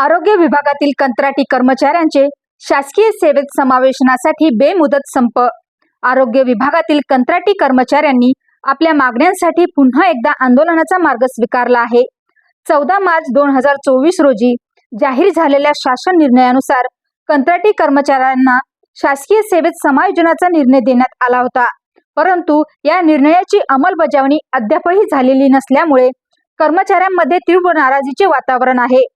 आरोग्य विभागातील कंत्राटी कर्मचाऱ्यांचे शासकीय सेवेत समावेशनासाठी बेमुदत संप. आरोग्य विभागातील कंत्राटी कर्मचाऱ्यांनी आपल्या मागण्यांसाठी पुन्हा एकदा आंदोलनाचा मार्ग स्वीकारला आहे. चौदा मार्च दोन हजार चोवीस रोजी जाहीर झालेल्या शासन निर्णयानुसार कंत्राटी कर्मचाऱ्यांना शासकीय सेवेत समायोजनाचा निर्णय देण्यात आला होता. परंतु या निर्णयाची अंमलबजावणी अद्यापही झालेली नसल्यामुळे कर्मचाऱ्यांमध्ये तीव्र नाराजीचे वातावरण आहे.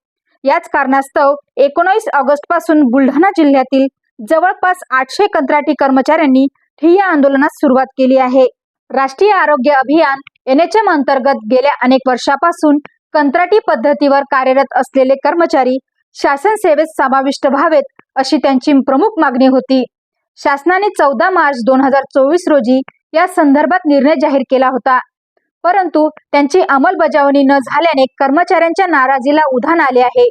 याच कारणास्तव एकोणीस ऑगस्टपासून बुलढाणा जिल्ह्यातील जवळपास आठशे कंत्राटी कर्मचाऱ्यांनी ठिय्या आंदोलनास सुरुवात केली आहे. राष्ट्रीय आरोग्य अभियान एनएचएम अंतर्गत गेल्या अनेक वर्षापासून कंत्राटी पद्धतीवर कार्यरत असलेले कर्मचारी शासन सेवेत समाविष्ट व्हावेत अशी त्यांची प्रमुख मागणी होती. शासनाने चौदा मार्च दोन हजार चोवीस रोजी या संदर्भात निर्णय जाहीर केला होता. परंतु त्यांची अंमलबजावणी न झाल्याने कर्मचाऱ्यांच्या नाराजीला उधाण आले आहे.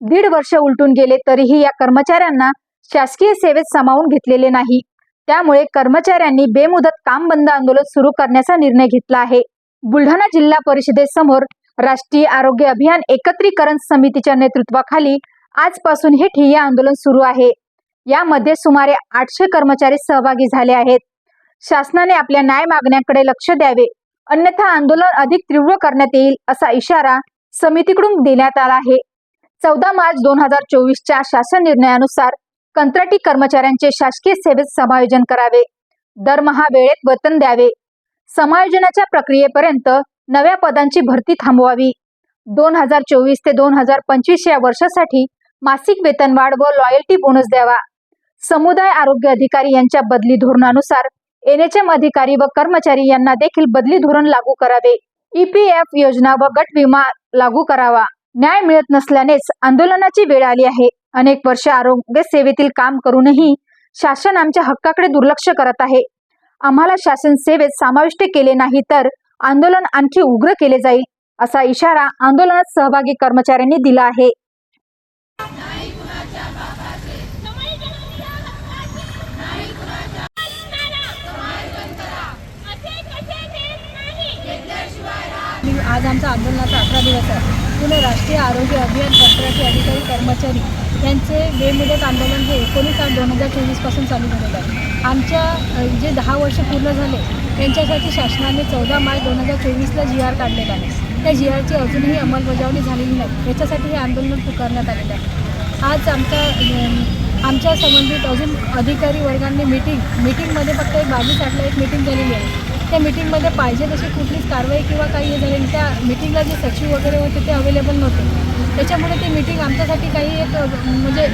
दीड वर्ष उलटून गेले तरीही या कर्मचाऱ्यांना शासकीय सेवेत सामावून घेतलेले नाही. त्यामुळे कर्मचाऱ्यांनी बेमुदत काम बंद आंदोलन सुरू करण्याचा निर्णय घेतला आहे. बुलढाणा जिल्हा परिषदेसमोर राष्ट्रीय आरोग्य अभियान एकत्रीकरण समितीच्या नेतृत्वाखाली आजपासून हे ठिय्या आंदोलन सुरू आहे. यामध्ये सुमारे आठशे कर्मचारी सहभागी झाले आहेत. शासनाने आपल्या न्याय मागण्यांकडे लक्ष द्यावे. अन्यथा आंदोलन अधिक तीव्र करण्यात येईल असा इशारा समितीकडून देण्यात आला आहे. चौदा मार्च दोन हजार चोवीसच्या शासन निर्णयानुसार कंत्राटी कर्मचाऱ्यांचे शासकीय सेवेत समायोजन करावे. दरमहा वेळेत वेतन द्यावे. समायोजनाच्या प्रक्रियेपर्यंत नव्या पदांची भरती थांबवावी. दोन हजार चोवीस ते दोन हजार पंचवीस या वर्षासाठी मासिक वेतनवाढ व लॉयल्टी बोनस द्यावा. समुदाय आरोग्य अधिकारी यांच्या बदली धोरणानुसार एनएचएम अधिकारी व कर्मचारी यांना देखील बदली धोरण लागू करावे. ईपीएफ योजना व गट विमा लागू करावा. न्याय मिळत नसल्यानेच आंदोलनाची वेळ आली आहे. अनेक वर्ष आरोग्य सेवेतील काम करूनही शासन आमच्या हक्काकडे दुर्लक्ष करत आहे. आम्हाला शासन सेवेत समाविष्ट केले नाही तर आंदोलन आणखी उग्र केले जाईल असा इशारा आंदोलनात सहभागी कर्मचाऱ्यांनी दिला आहे. आज आमचा आंदोलनाचा अठरा दिवस आहे. पुणे राष्ट्रीय आरोग्य अभियान कंत्राटी अधिकारी कर्मचारी यांचे बेमुदत आंदोलन हे एकोणीस आठ दोन हजार चोवीसपासून चालू झालेलं आहे. आमच्या जे दहा वर्ष पूर्ण झाले त्यांच्यासाठी शासनाने चौदा मार्च दोन हजार चोवीसला जी आर काढलेला आहे. त्या जी आरची अजूनही अंमलबजावणी झालेली नाही. याच्यासाठी हे आंदोलन पुकारण्यात आलेलं आहे. आज आमच्या आमच्या संबंधित अजून अधिकारी वर्गांनी मीटिंग मीटिंगमध्ये फक्त एक बावीस एक मीटिंग झालेली आहे. त्या मीटिंगमध्ये पाहिजे तशी कुठलीच कारवाई किंवा काही हे नाही. त्या मीटिंगला जे सचिव वगैरे होते ते अवेलेबल नव्हते. त्याच्यामुळे ती मीटिंग आमच्यासाठी काही एक म्हणजे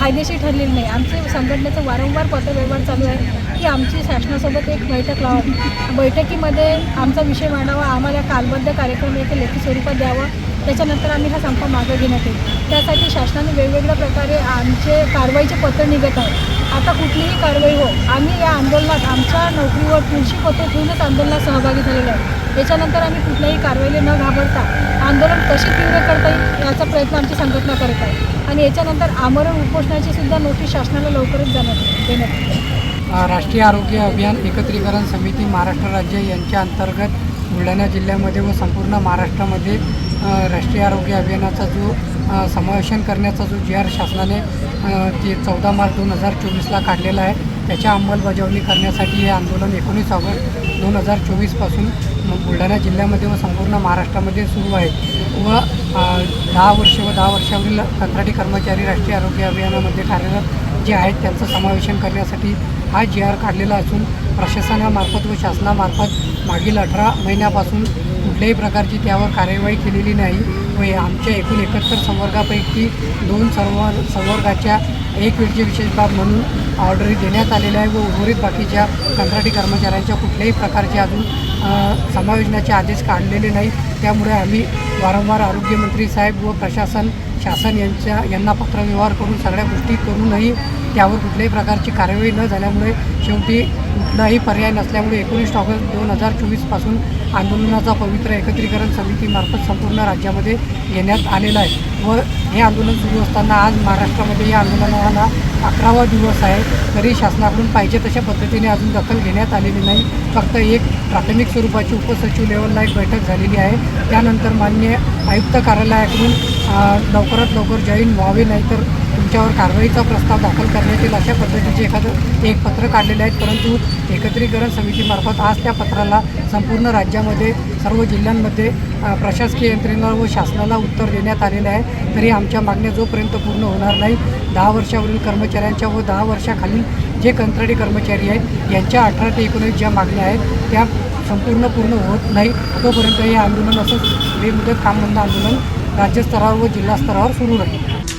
फायदेशीर ठरलेली नाही. आमचे संघटनेचं वारंवार पत्रव्यवहार चालू आहे की आमची शासनासोबत एक बैठक लावावी बैठकीमध्ये आमचा विषय मांडावा. आम्हाला कालबद्ध कार्यक्रम एक लेखी स्वरूपात द्यावं. त्याच्यानंतर आम्ही हा संप मागं घेण्यात येईल. त्यासाठी शासनाने वेगवेगळ्या प्रकारे आमचे कारवाईचे पत्र निघत आहे. आता कुठलीही कारवाई हो आम्ही या आंदोलनात आमच्या नोकरीवर तुळशी पत्र ठेवूनच आंदोलनात सहभागी झालेलो आहे. याच्यानंतर आम्ही कुठल्याही कारवाईला न घाबरता आंदोलन कसे तीव्र करता येईल याचा प्रयत्न आमची संघटना करत आहे. आणि याच्यानंतर आमरण उपोषणाची सुद्धा नोटीस शासनाला लवकरच जाण्यात देण्यात येईल. राष्ट्रीय आरोग्य अभियान एकत्रीकरण समिती महाराष्ट्र राज्य यांच्या अंतर्गत बुलढाणा जिल्ह्यामध्ये व संपूर्ण महाराष्ट्रामध्ये राष्ट्रीय आरोग्य अभियानाचा जो समावेशन करण्याचा जो जी आर शासनाने ते चौदा मार्च दोन हजार चोवीसला काढलेला आहे त्याच्या अंमलबजावणी करण्यासाठी हे आंदोलन एकोणीस ऑगस्ट दोन हजार चोवीसपासून बुलढाणा जिल्ह्यामध्ये व संपूर्ण महाराष्ट्रामध्ये सुरू आहे. व दहा वर्ष व दहा वर्षावरील कंत्राटी कर्मचारी राष्ट्रीय आरोग्य अभियानामध्ये कार्यरत जे आहेत त्यांचं समावेशन करण्यासाठी हा जी आर काढलेला असून प्रशासनामार्फत व शासनामार्फत मागील अठरा महिन्यापासून कुठल्याही प्रकारची त्यावर कार्यवाही केलेली नाही. व आमच्या एकूण एकाहत्तर संवर्गापैकी दोन सर्व संवर्गाच्या एक वेळची विशेष बाब म्हणून ऑर्डरी देण्यात आलेल्या आहे व उर्वरित बाकीच्या कंत्राटी कर्मचाऱ्यांच्या कुठल्याही प्रकारचे अजून समायोजनाचे आदेश काढलेले नाही. त्यामुळे आम्ही वारंवार आरोग्यमंत्री साहेब व प्रशासन शासन यांच्या यांना पत्रव्यवहार करून सगळ्या गोष्टी करूनही त्यावर कुठल्याही प्रकारची कार्यवाही न झाल्यामुळे शेवटी कुठलाही पर्याय नसल्यामुळे एकोणीस ऑगस्ट दोन हजार चोवीसपासून आंदोलनाचा पवित्र एकत्रीकरण समितीमार्फत संपूर्ण राज्यामध्ये घेण्यात आलेला आहे व हे आंदोलन सुरू असताना आज महाराष्ट्रामध्ये या आंदोलनाला अकरावा दिवस आहे. तरी शासनाकडून पाहिजे तशा पद्धतीने अजून दखल घेण्यात आलेली नाही. फक्त एक प्राथमिक स्वरूपाची उपसचिव लेवलला एक बैठक झालेली आहे. त्यानंतर मान्य आयुक्त कार्यालयाकडून लवकरात लवकर जॉईन व्हावे नाही तर त्याच्यावर कारवाईचा प्रस्ताव दाखल करण्यात येईल अशा पद्धतीचे एखादं एक पत्र काढलेले आहेत. परंतु एकत्रीकरण समितीमार्फत आज त्या पत्राला संपूर्ण राज्यामध्ये सर्व जिल्ह्यांमध्ये प्रशासकीय यंत्रणा व शासनाला उत्तर देण्यात आलेलं आहे. तरी आमच्या मागण्या जोपर्यंत पूर्ण होणार नाही दहा वर्षावरील कर्मचाऱ्यांच्या व दहा वर्षाखालील जे कंत्राटी कर्मचारी आहेत यांच्या अठरा ते एकोणीस ज्या मागण्या आहेत त्या संपूर्ण पूर्ण होत नाही. तोपर्यंत हे आंदोलन असंच बेमुदत कामबंद आंदोलन राज्यस्तरावर व जिल्हास्तरावर सुरू राहील.